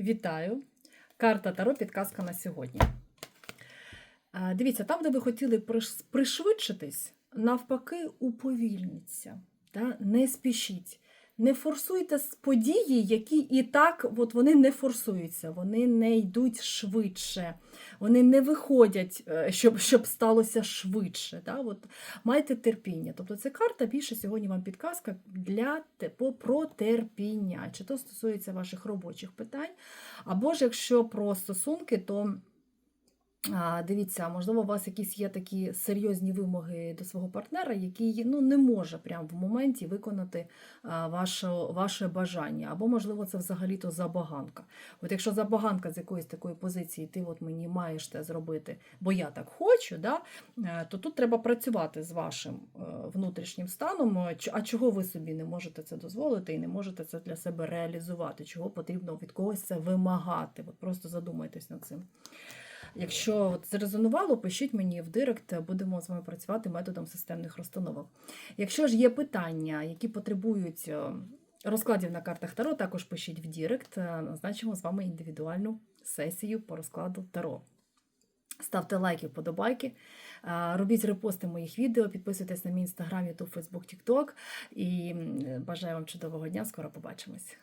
Вітаю! Карта Таро підказка на сьогодні. Дивіться, там, де ви хотіли пришвидшитись, навпаки, уповільніться. Не спішіть. Не форсуйте події, які і так от вони не форсуються, вони не йдуть швидше, вони не виходять, е, щоб, щоб сталося швидше. Та? От, майте терпіння. Тобто це карта більше сьогодні вам підказка для по- про терпіння. Чи то стосується ваших робочих питань, або ж якщо про стосунки, то дивіться, можливо, у вас якісь є такі серйозні вимоги до свого партнера, який ну, не може прямо в моменті виконати ваше, ваше бажання. Або, можливо, це взагалі-то забаганка. От якщо забаганка з якоїсь такої позиції, ти от мені маєш те зробити, бо я так хочу, да, е, то тут треба працювати з вашим е, внутрішнім станом. Е, А чого ви собі не можете це дозволити і не можете це для себе реалізувати? Чого потрібно від когось це вимагати? От просто задумайтесь над цим. Якщо зрезонувало, пишіть мені в директ, будемо з вами працювати методом системних розстановок. Якщо ж є питання, які потребують е, розкладів на картах Таро, також пишіть в директ. е, Назначимо з вами індивідуальну сесію по розкладу Таро. Ставте лайки, вподобайки, е, робіть репости моїх відео, підписуйтесь на мій інстаграм, ютуб, фейсбук, тікток. І бажаю вам чудового дня. Скоро побачимось.